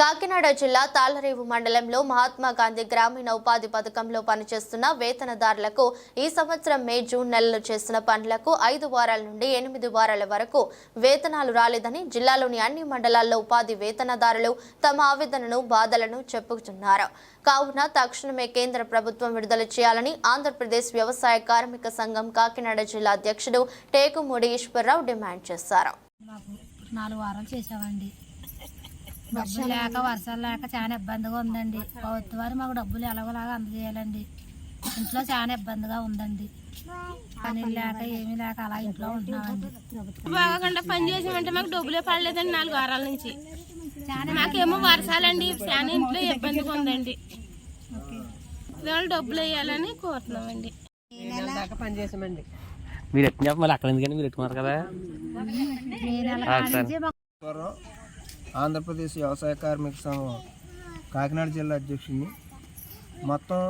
కాకినాడ జిల్లా తాళ్ళరేవు మండలంలో మహాత్మా గాంధీ గ్రామీణ ఉపాధి పథకంలో పనిచేస్తున్న వేతనదారులకు ఈ సంవత్సరం మే జూన్ నెలలో చేసిన పనులకు ఐదు వారాల నుండి ఎనిమిది వారాల వరకు వేతనాలు రాలేదని జిల్లాలోని అన్ని మండలాల్లో ఉపాధి వేతనదారులు తమ ఆవేదనను బాధలను చెప్పుకుతున్నారు కావున తక్షణమే కేంద్ర ప్రభుత్వం విడుదల చేయాలని ఆంధ్రప్రదేశ్ వ్యవసాయ కార్మిక సంఘం కాకినాడ జిల్లా అధ్యక్షుడు టేకుమూడి ఈశ్వరరావు డిమాండ్ చేశారు. నాలుగు వారాలు చేసామండి డబ్బులు లేక వర్షాలు లేక చాలా ఇబ్బందిగా ఉందండి. ప్రభుత్వాలు మాకు డబ్బులు ఎలాగోలాగా అందజేయాలండి. ఇంట్లో చాలా ఇబ్బందిగా ఉందండి. పని లేక ఏమీ లేక అలా ఇంట్లో ఉంటున్నామండి బాగకుండా పని చేసామంటే మాకు డబ్బులే పడలేదండి నాలుగు వారాల నుంచి. మాకేమో వర్షాలండి ఫ్యాన్ ఇంట్లో ఇబ్బందిగా ఉందండి. డబ్బులు వేయాలని కోరుతున్నామండి. మీరు చెప్ప మళ్ళీ అక్కడ ఎందుకని మీరు ఎట్టుకున్నారు కదా? ఆంధ్రప్రదేశ్ వ్యవసాయ కార్మిక సంఘం కాకినాడ జిల్లా అధ్యక్షుడిని. మొత్తం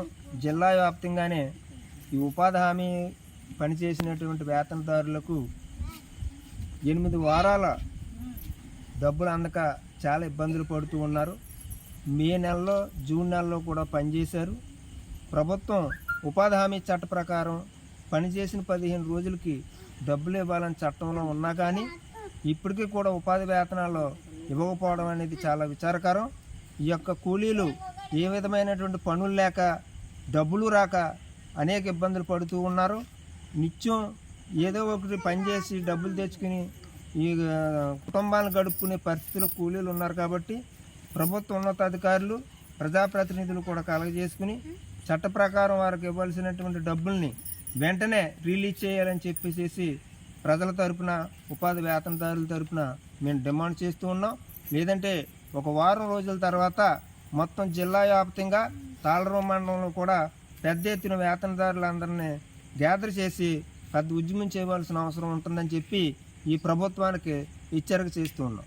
జిల్లా వ్యాప్తంగానే ఈ ఉపాధి హామీ పనిచేసినటువంటి వేతనదారులకు ఎనిమిది వారాల డబ్బులు అందక చాలా ఇబ్బందులు పడుతూ ఉన్నారు. మే నెలలో జూన్ నెలలో కూడా పనిచేశారు. ప్రభుత్వం ఉపాధి హామీ చట్ట ప్రకారం పనిచేసిన పదిహేను రోజులకి డబ్బులు ఇవ్వాలని చట్టంలో ఉన్నా కానీ ఇప్పటికీ కూడా ఉపాధి వేతనాలు ఇవ్వకపోవడం అనేది చాలా విచారకరం. ఈ యొక్క కూలీలు ఏ విధమైనటువంటి పనులు లేక డబ్బులు రాక అనేక ఇబ్బందులు పడుతూ ఉన్నారు. నిత్యం ఏదో ఒకటి పని చేసి డబ్బులు తెచ్చుకుని ఈ కుటుంబాలను గడుపుకునే పరిస్థితుల్లో కూలీలు ఉన్నారు కాబట్టి ప్రభుత్వ ఉన్నతాధికారులు ప్రజాప్రతినిధులు కూడా కలగజేసుకుని చట్ట ప్రకారం వారికి ఇవ్వాల్సినటువంటి డబ్బుల్ని వెంటనే రిలీజ్ చేయాలని చెప్పేసి ప్రజల తరపున ఉపాధి వేతనదారుల తరపున మేము డిమాండ్ చేస్తూ ఉన్నాం. లేదంటే ఒక వారం రోజుల తర్వాత మొత్తం జిల్లా వ్యాప్తంగా తాళరూ మండలంలో కూడా పెద్ద ఎత్తున వేతనదారులందరినీ గ్యాదర్ చేసి పెద్ద ఉద్యమం చేయవలసిన అవసరం ఉంటుందని చెప్పి ఈ ప్రభుత్వానికి హెచ్చరిక చేస్తూ ఉన్నాం.